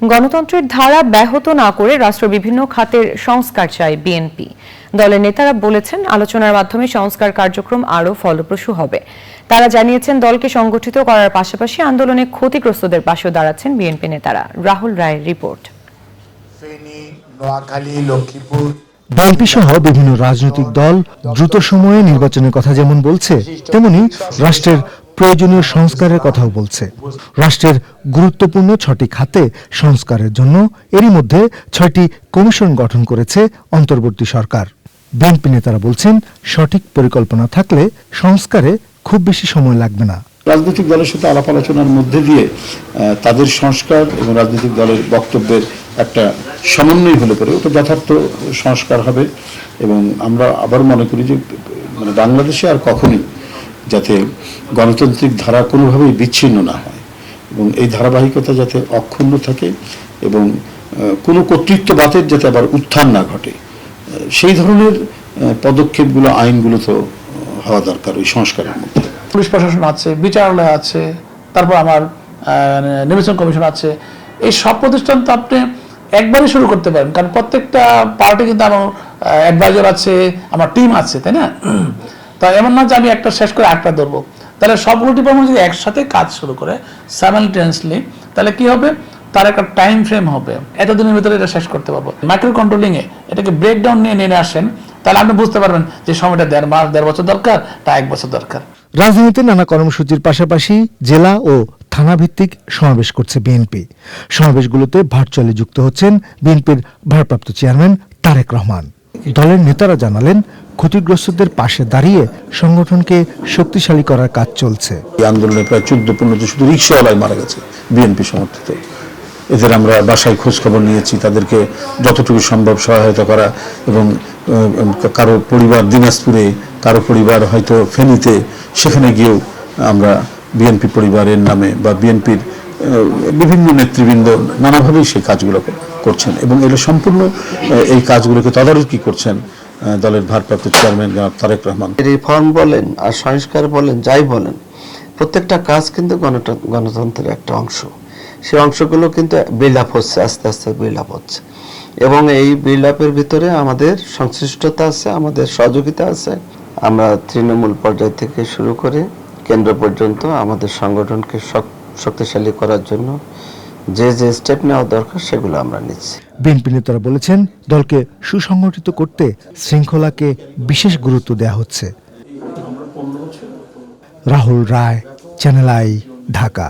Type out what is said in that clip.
গণতন্ত্রের ধারা ব্যাহত না করে রাষ্ট্র বিভিন্ন খাতের সংস্কার চায় বিএনপি। দলের নেতারা বলেছেন আলোচনার মাধ্যমে সংস্কার কার্যক্রম আরও ফলপ্রসূ হবে। তারা জানিয়েছেন দলকে সংগঠিত করার পাশাপাশি আন্দোলনে ক্ষতিগ্রস্তদের পাশেও দাঁড়াচ্ছেন বিএনপি নেতারা। রাহুল রায়ের রিপোর্ট। নোয়াখালী লক্ষ্মীপুর। বিএনপি সহ বিভিন্ন রাজনৈতিক দল দ্রুত সময়ে নির্বাচনের কথা যেমন বলছে তেমনি রাষ্ট্রের প্রয়োজনীয় সংস্কারের কথাও বলছে। রাষ্ট্রের গুরুত্বপূর্ণ ছটি খাতে সংস্কারের জন্য এরই মধ্যে ছয়টি কমিশন গঠন করেছে অন্তর্বর্তী সরকার। বিএনপি নেতারা বলছেন, সঠিক পরিকল্পনা থাকলে সংস্কারে খুব বেশি সময় লাগবে না। রাজনৈতিক দলের সাথে আলাপ আলোচনার মধ্যে দিয়ে তাদের সংস্কার এবং রাজনৈতিক দলের বক্তব্যের একটা সমন্বয় হলে পরে ওটা যথার্থ সংস্কার হবে। এবং আমরা আবার মনে করি যে মানে বাংলাদেশে আর কখনোই যাতে গণতান্ত্রিক ধারা কোনোভাবেই বিচ্ছিন্ন না হয় এবং এই ধারাবাহিকতা যাতে অক্ষুণ্ণ থাকে এবং কোনো কর্তৃত্ববাদের যাতে আবার উত্থান না ঘটে সেই ধরনের পদক্ষেপগুলো, আইনগুলো তো হওয়া দরকার ওই সংস্কারের মধ্যে। পুলিশ প্রশাসন আছে, বিচারালয় আছে, তারপর আমার নির্বাচন কমিশন আছে। এই সব প্রতিষ্ঠান তো আপনি একবারই শুরু করতে পারেন, কারণ প্রত্যেকটা পার্টি কিন্তু আমার অ্যাডভাইজার আছে, আমার টিম আছে, তাই না? তা এমন না যে আমি একটা শেষ করে আটটা ধরবো। তাহলে সবগুলো ডিপার্টমেন্ট যদি একসাথে কাজ শুরু করে সাইমালটেনিয়াসলি তাহলে কি হবে? তার একটা টাইম ফ্রেম হবে। এতদিনের ভিতরে এটা শেষ করতে পারব। মাইক্রো কন্ট্রোলিং এ এটাকে ব্রেকডাউন নিয়ে নিয়ে আসেন, তাহলে আপনি বুঝতে পারবেন যে সময়টা দেড় মাস, দেড় বছর দরকার, তা এক বছর দরকার। রাজধানীতে নানা কর্মসূচির পাশাপাশি জেলা ও থানা ভিত্তিক সমাবেশ করছে বিএনপি সমাবেশগুলোতে ভার্চুয়ালি যুক্ত হচ্ছেন বিএনপির ভারপ্রাপ্ত চেয়ারম্যান তারেক রহমান। দলের নেতারা জানালেন ক্ষতিগ্রস্তদের পাশে দাঁড়িয়ে সংগঠনকে শক্তিশালী করার কাজ চলছে। এই আন্দোলনে প্রায় চোদ্দ পনেরোটি শুধু রিক্সাওয়ালায় মারা গেছে বিএনপি সমর্থিত। এদের আমরা বাসায় খোঁজ খবর নিয়েছি, তাদেরকে যতটুকু সম্ভব সহায়তা করা এবং কারও পরিবার দিনাজপুরে, কারও পরিবার হয়তো ফেনীতে, সেখানে গিয়েও আমরা বিএনপি পরিবারের নামে বা বিএনপির বিভিন্ন নেতৃবৃন্দ নানাভাবেই সেই কাজগুলো করছেন এবং এগুলো সম্পূর্ণ এই কাজগুলোকে তদারকি করছেন দলের ভারপ্রাপ্ত চেয়ারম্যান জনাব তারেক রহমান। রিফর্ম বলেন আর সংস্কার বলেন, যাই বলেন, প্রত্যেকটা কাজ কিন্তু গণতন্ত্রের একটা অংশ। সেই অংশগুলো কিন্তু বিল্ড আপ হচ্ছে, আস্তে আস্তে বিল্ড আপ হচ্ছে। এবং এই বিল্ড আপের ভিতরে আমাদের সংশ্লিষ্টতা আছে, আমাদের সহযোগিতা আছে। আমরা তৃণমূল পর্যায় থেকে শুরু করে কেন্দ্র পর্যন্ত আমাদের সংগঠনকে শক্তিশালী করার জন্য যে যে স্টেপ নেওয়া দরকার, সেগুলো আমরা নিচ্ছি। বিএনপি নেতারা বলেছেন, দলকে সুসংগঠিত করতে শৃঙ্খলাকে বিশেষ গুরুত্ব দেওয়া হচ্ছে। Rahul Roy, channel I, Dhaka.